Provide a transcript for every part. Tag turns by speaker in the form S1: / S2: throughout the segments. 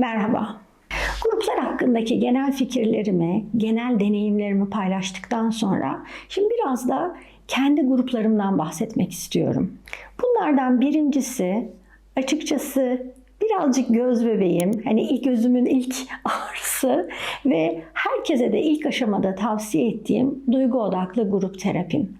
S1: Merhaba. Gruplar hakkındaki genel fikirlerimi, genel deneyimlerimi paylaştıktan sonra şimdi biraz da kendi gruplarımdan bahsetmek istiyorum. Bunlardan birincisi açıkçası birazcık göz bebeğim, hani ilk gözümün ilk ağrısı ve herkese de ilk aşamada tavsiye ettiğim duygu odaklı grup terapim.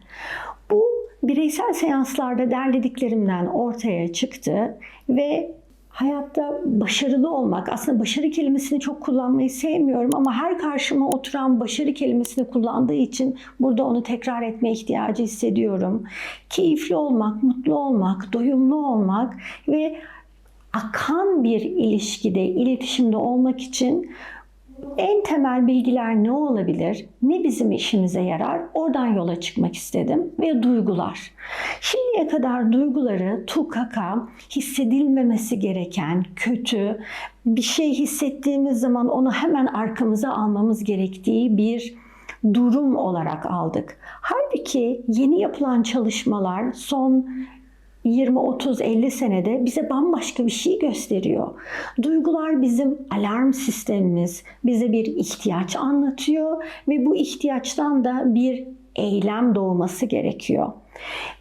S1: Bu bireysel seanslarda derlediklerimden ortaya çıktı ve hayatta başarılı olmak, aslında başarı kelimesini çok kullanmayı sevmiyorum ama her karşıma oturan başarı kelimesini kullandığı için burada onu tekrar etme ihtiyacı hissediyorum. Keyifli olmak, mutlu olmak, doyumlu olmak ve akan bir ilişkide, iletişimde olmak için en temel bilgiler ne olabilir? Ne bizim işimize yarar? Oradan yola çıkmak istedim ve duygular. Şimdiye kadar duyguları tukaka, hissedilmemesi gereken, kötü, bir şey hissettiğimiz zaman onu hemen arkamıza almamız gerektiği bir durum olarak aldık. Halbuki yeni yapılan çalışmalar son 20, 30, 50 senede bize bambaşka bir şey gösteriyor. Duygular bizim alarm sistemimiz, bize bir ihtiyaç anlatıyor ve bu ihtiyaçtan da bir eylem doğması gerekiyor.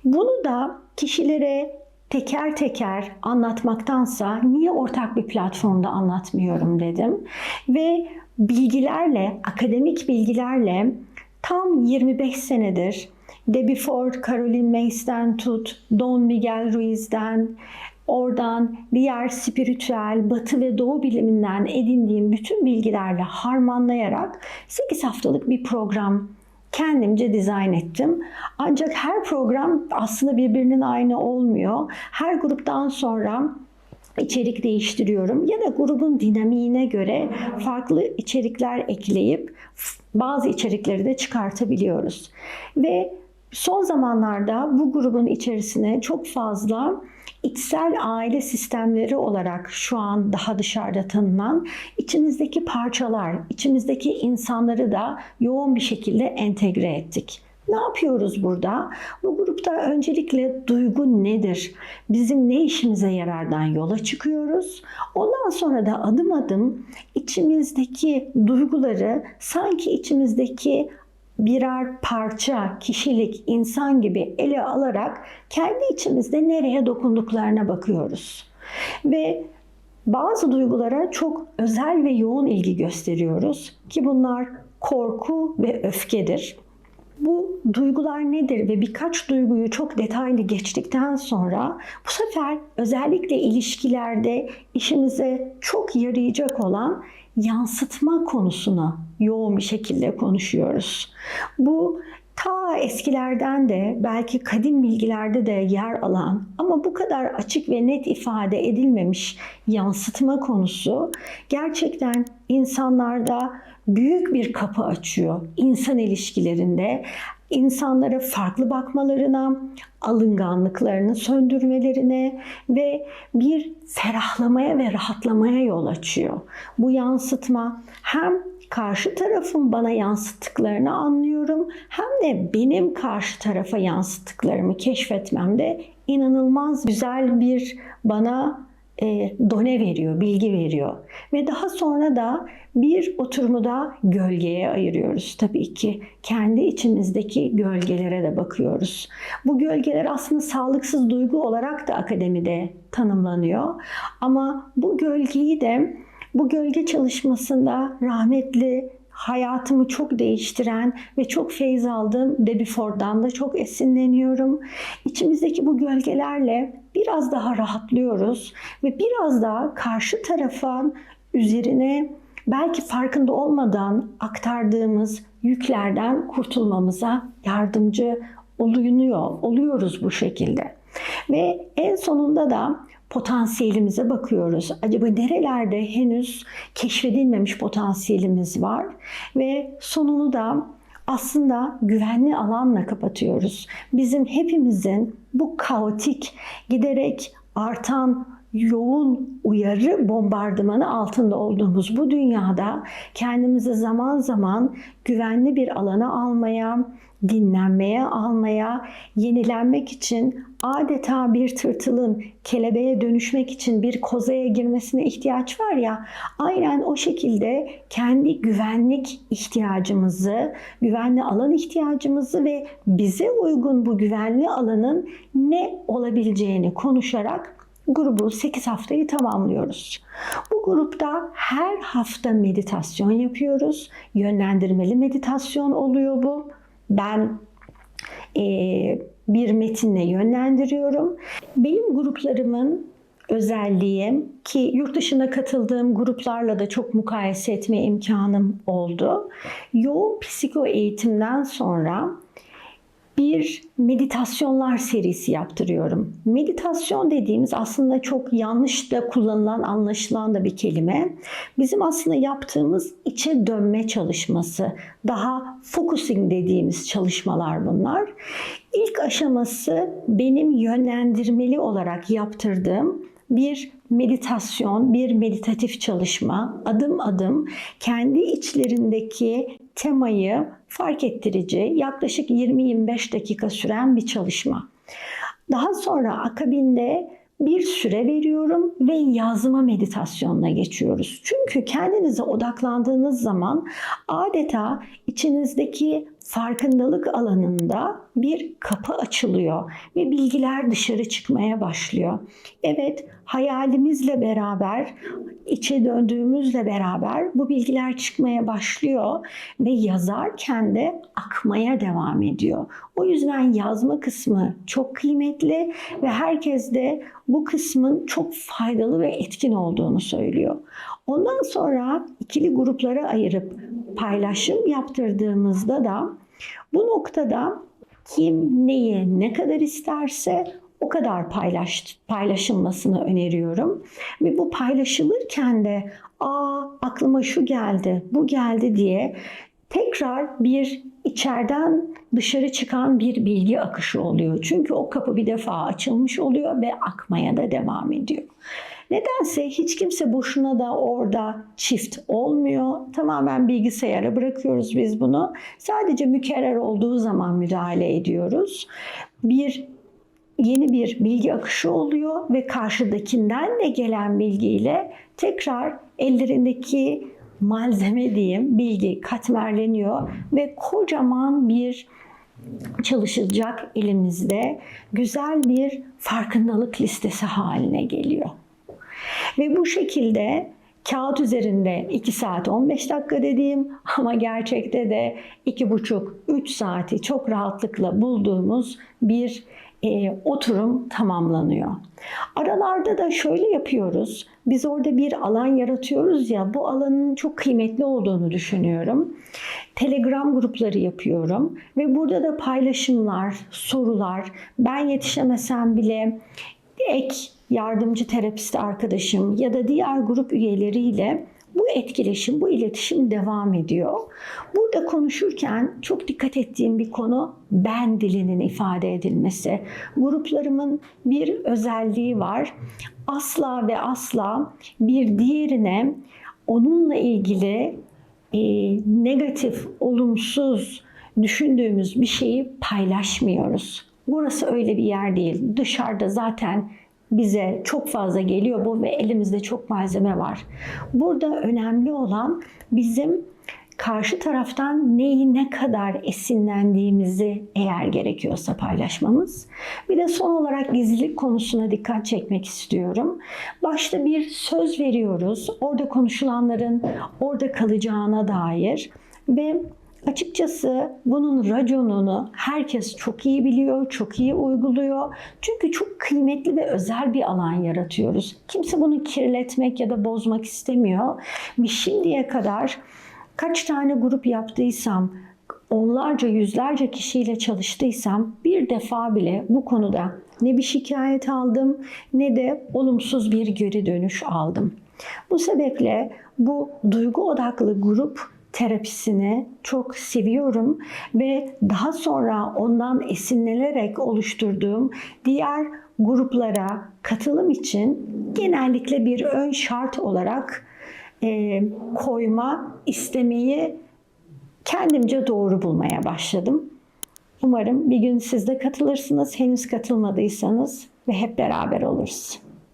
S1: Bunu da kişilere teker teker anlatmaktansa niye ortak bir platformda anlatmıyorum dedim. Ve bilgilerle, akademik bilgilerle tam 25 senedir Debbie Ford, Caroline Myss'ten tut, Don Miguel Ruiz'den, oradan diğer spiritüel, batı ve doğu biliminden edindiğim bütün bilgilerle harmanlayarak 8 haftalık bir program kendimce dizayn ettim. Ancak her program aslında birbirinin aynı olmuyor. Her gruptan sonra içerik değiştiriyorum ya da grubun dinamiğine göre farklı içerikler ekleyip bazı içerikleri de çıkartabiliyoruz. Ve son zamanlarda bu grubun içerisine çok fazla içsel aile sistemleri olarak şu an daha dışarıda tanınan içimizdeki parçalar, içimizdeki insanları da yoğun bir şekilde entegre ettik. Ne yapıyoruz burada? Bu grupta öncelikle duygu nedir? Bizim ne işimize yarardan yola çıkıyoruz. Ondan sonra da adım adım içimizdeki duyguları sanki içimizdeki birer parça, kişilik, insan gibi ele alarak kendi içimizde nereye dokunduklarına bakıyoruz. Ve bazı duygulara çok özel ve yoğun ilgi gösteriyoruz ki bunlar korku ve öfkedir. Bu duygular nedir ve birkaç duyguyu çok detaylı geçtikten sonra bu sefer özellikle ilişkilerde işimize çok yarayacak olan yansıtma konusuna yoğun bir şekilde konuşuyoruz. Bu ta eskilerden de belki kadim bilgilerde de yer alan ama bu kadar açık ve net ifade edilmemiş yansıtma konusu gerçekten insanlarda büyük bir kapı açıyor insan ilişkilerinde insanlara farklı bakmalarına, alınganlıklarını söndürmelerine ve bir ferahlamaya ve rahatlamaya yol açıyor. Bu yansıtma hem karşı tarafın bana yansıttıklarını anlıyorum hem de benim karşı tarafa yansıttıklarımı keşfetmemde inanılmaz güzel bir bana e, done veriyor, bilgi veriyor. Ve daha sonra da bir oturumu da gölgeye ayırıyoruz. Tabii ki kendi içimizdeki gölgelere de bakıyoruz. Bu gölgeler aslında sağlıksız duygu olarak da akademide tanımlanıyor. Ama bu gölgeyi de bu gölge çalışmasında rahmetli hayatımı çok değiştiren ve çok feyz aldığım Debbie Ford'dan da çok esinleniyorum. İçimizdeki bu gölgelerle biraz daha rahatlıyoruz ve biraz daha karşı tarafın üzerine belki farkında olmadan aktardığımız yüklerden kurtulmamıza yardımcı olunuyor, oluyoruz bu şekilde. Ve en sonunda da potansiyelimize bakıyoruz. Acaba nerelerde henüz keşfedilmemiş potansiyelimiz var ve sonunu da aslında güvenli alanla kapatıyoruz. Bizim hepimizin bu kaotik giderek artan yoğun uyarı bombardımanı altında olduğumuz bu dünyada kendimizi zaman zaman güvenli bir alana almaya, dinlenmeye almaya, yenilenmek için adeta bir tırtılın kelebeğe dönüşmek için bir kozaya girmesine ihtiyaç var ya, aynen o şekilde kendi güvenlik ihtiyacımızı, güvenli alan ihtiyacımızı ve bize uygun bu güvenli alanın ne olabileceğini konuşarak grubu 8 haftayı tamamlıyoruz. Bu grupta her hafta meditasyon yapıyoruz. Yönlendirmeli meditasyon oluyor bu. Ben e, bir metinle yönlendiriyorum. Benim gruplarımın özelliği ki yurt dışına katıldığım gruplarla da çok mukayese etme imkanım oldu. Yoğun psiko eğitimden sonra bir meditasyonlar serisi yaptırıyorum. Meditasyon dediğimiz aslında çok yanlış da kullanılan, anlaşılan da bir kelime. Bizim aslında yaptığımız içe dönme çalışması, daha focusing dediğimiz çalışmalar bunlar. İlk aşaması benim yönlendirmeli olarak yaptırdığım bir meditasyon, bir meditatif çalışma, adım adım kendi içlerindeki temayı fark ettirici, yaklaşık 20-25 dakika süren bir çalışma. Daha sonra akabinde bir süre veriyorum ve yazma meditasyonuna geçiyoruz. Çünkü kendinize odaklandığınız zaman adeta içinizdeki farkındalık alanında bir kapı açılıyor ve bilgiler dışarı çıkmaya başlıyor. Evet, hayalimizle beraber, içe döndüğümüzle beraber bu bilgiler çıkmaya başlıyor ve yazarken de akmaya devam ediyor. O yüzden yazma kısmı çok kıymetli ve herkes de bu kısmın çok faydalı ve etkin olduğunu söylüyor. Ondan sonra ikili gruplara ayırıp paylaşım yaptırdığımızda da bu noktada kim neyi ne kadar isterse o kadar paylaş, paylaşılmasını öneriyorum. Ve bu paylaşılırken de aa aklıma şu geldi, bu geldi diye tekrar bir içeriden dışarı çıkan bir bilgi akışı oluyor. Çünkü o kapı bir defa açılmış oluyor ve akmaya da devam ediyor. Nedense hiç kimse boşuna da orada çift olmuyor. Tamamen bilgisayara bırakıyoruz biz bunu. Sadece mükerrer olduğu zaman müdahale ediyoruz. Bir yeni bir bilgi akışı oluyor ve karşıdakinden de gelen bilgiyle tekrar ellerindeki malzeme diyeyim bilgi katmerleniyor ve kocaman bir çalışılacak elimizde güzel bir farkındalık listesi haline geliyor. Ve bu şekilde kağıt üzerinde 2 saat 15 dakika dediğim ama gerçekte de 2,5-3 saati çok rahatlıkla bulduğumuz bir e, oturum tamamlanıyor. Aralarda da şöyle yapıyoruz. Biz orada bir alan yaratıyoruz ya bu alanın çok kıymetli olduğunu düşünüyorum. Telegram grupları yapıyorum ve burada da paylaşımlar, sorular, ben yetişemesem bile ek yardımcı terapist arkadaşım ya da diğer grup üyeleriyle bu etkileşim, bu iletişim devam ediyor. Burada konuşurken çok dikkat ettiğim bir konu ben dilinin ifade edilmesi. Gruplarımın bir özelliği var. Asla ve asla bir diğerine onunla ilgili e, negatif, olumsuz düşündüğümüz bir şeyi paylaşmıyoruz. Burası öyle bir yer değil. Dışarıda zaten bize çok fazla geliyor bu ve elimizde çok malzeme var. Burada önemli olan bizim karşı taraftan neyi ne kadar esinlendiğimizi eğer gerekiyorsa paylaşmamız. Bir de son olarak gizlilik konusuna dikkat çekmek istiyorum. Başta bir söz veriyoruz. Orada konuşulanların orada kalacağına dair ve Açıkçası bunun raconunu herkes çok iyi biliyor, çok iyi uyguluyor. Çünkü çok kıymetli ve özel bir alan yaratıyoruz. Kimse bunu kirletmek ya da bozmak istemiyor. Ve şimdiye kadar kaç tane grup yaptıysam, onlarca, yüzlerce kişiyle çalıştıysam bir defa bile bu konuda ne bir şikayet aldım ne de olumsuz bir geri dönüş aldım. Bu sebeple bu duygu odaklı grup terapisini çok seviyorum ve daha sonra ondan esinlenerek oluşturduğum diğer gruplara katılım için genellikle bir ön şart olarak e, koyma istemeyi kendimce doğru bulmaya başladım. Umarım bir gün siz de katılırsınız. Henüz katılmadıysanız ve hep beraber oluruz.